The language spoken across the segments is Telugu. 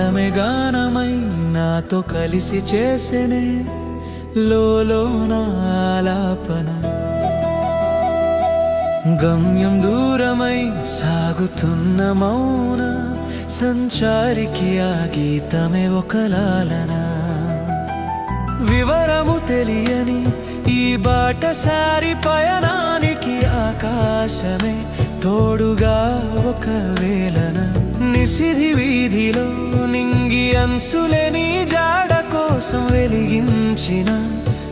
గానమై నాతో కలిసి చేసేనే లోలోన ఆలాపన. గమ్యం దూరమై సాగుతున్న మౌన సంచారికి ఆ గీతమే ఒక లాలన. వివరము తెలియని ఈ బాటసారి పయనానికి ఆకాశమే తోడుగా ఒక వేలన నిసిధి వీధిలో నింగి అంచులేని జాడ కోసం వెలిగించిన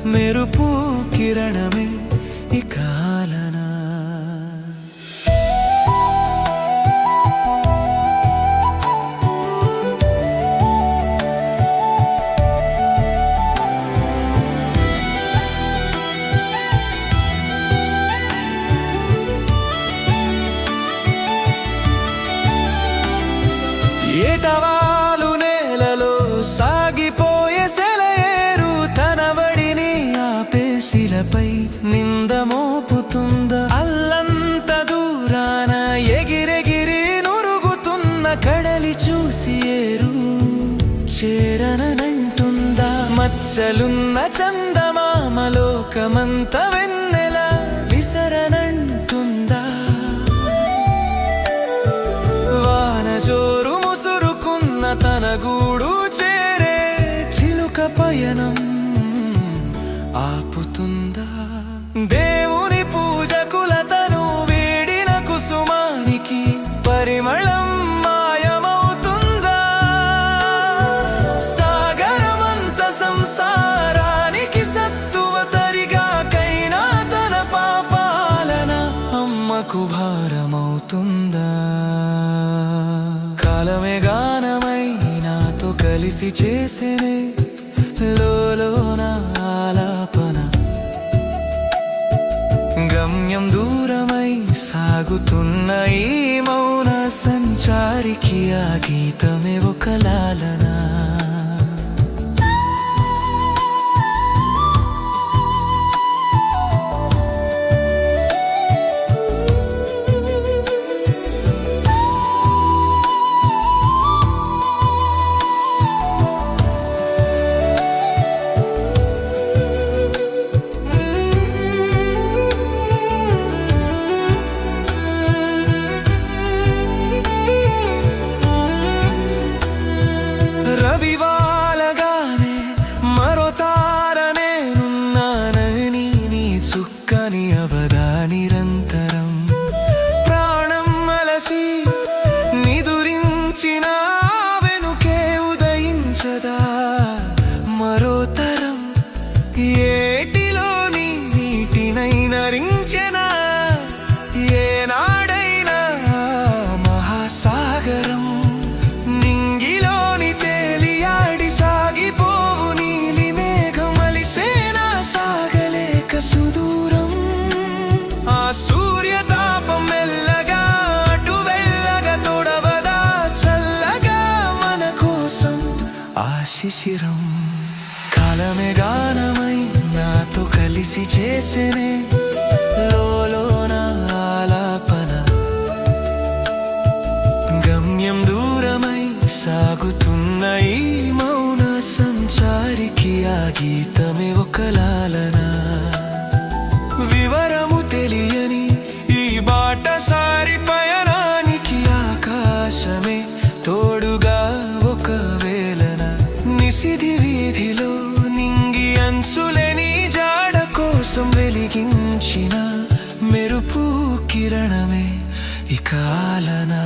మెరుపు కిరణమే ఏటవాలు నేలలో సాగిపోయే సెలయేరు తన వడిని నింద మోపుతుందా. అల్లంత దూరాన ఎగిరెగిరి నురుగుతున్న కడలి చూసి ఏరు చేరనంటుందా మచ్చలున్న చందమామలోకమంతవే గూడు చేరే చిలుక పయనం ఆపుతుందా? దేవుని పూజకులతను వీడిన కుసుమానికి పరిమళం మాయమవుతుందా? సాగరమంత సంసారానికి సత్తువ తరిగా తన పాపాలన అమ్మకు భారమవుతుందా? కాలమే గానమై కలిసి చేసేనే లోలోన ఆలాపన. గమ్యం దూరమై సాగుతున్న ఈ మౌన సంచారికి ఆ గీతమే ఒక లాలన. చుక్కని అవదా శిశిరం కాలమే గానమై నాతో కలిసి చేసేనే వెలిగించిన మెరుపు కిరణమే ఇకాలనా